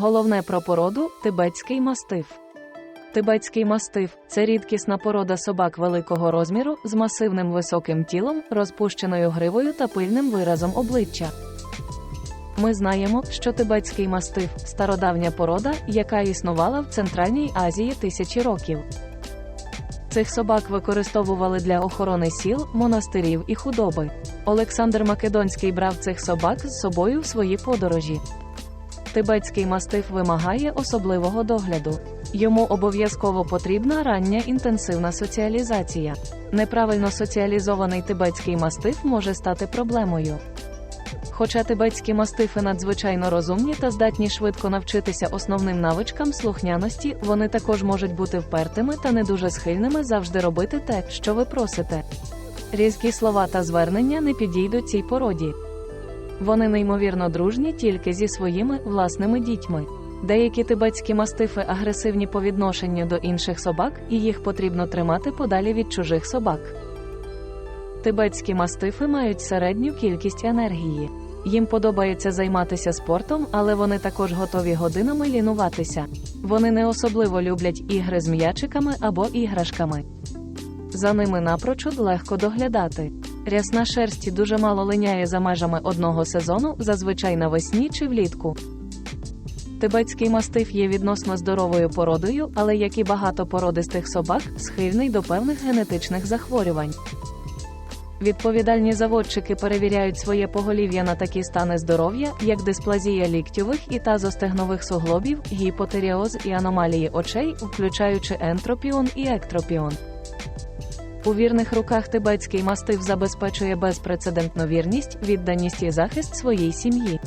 Головне про породу тибетський мастиф. Тибетський мастиф це рідкісна порода собак великого розміру з масивним високим тілом, розпущеною гривою та пильним виразом обличчя. Ми знаємо, що тибетський мастиф стародавня порода, яка існувала в Центральній Азії тисячі років. Цих собак використовували для охорони сіл, монастирів і худоби. Олександр Македонський брав цих собак з собою в свої подорожі. Тибетський мастиф вимагає особливого догляду. Йому обов'язково потрібна рання інтенсивна соціалізація. Неправильно соціалізований тибетський мастиф може стати проблемою. Хоча тибетські мастифи надзвичайно розумні та здатні швидко навчитися основним навичкам слухняності, вони також можуть бути впертими та не дуже схильними завжди робити те, що ви просите. Різкі слова та звернення не підійдуть цій породі. Вони неймовірно дружні тільки зі своїми власними дітьми. Деякі тибетські мастифи агресивні по відношенню до інших собак, і їх потрібно тримати подалі від чужих собак. Тибетські мастифи мають середню кількість енергії. Їм подобається займатися спортом, але вони також готові годинами лінуватися. Вони не особливо люблять ігри з м'ячиками або іграшками. За ними напрочуд легко доглядати. Рясна шерсть дуже мало линяє за межами одного сезону, зазвичай навесні чи влітку. Тибетський мастиф є відносно здоровою породою, але як і багато породистих собак, схильний до певних генетичних захворювань. Відповідальні заводчики перевіряють своє поголів'я на такі стани здоров'я, як дисплазія ліктьових і тазостегнових суглобів, гіпотеріоз і аномалії очей, включаючи ентропіон і ектропіон. У вірних руках тибетський мастив забезпечує безпрецедентну вірність, відданість і захист своїй сім'ї.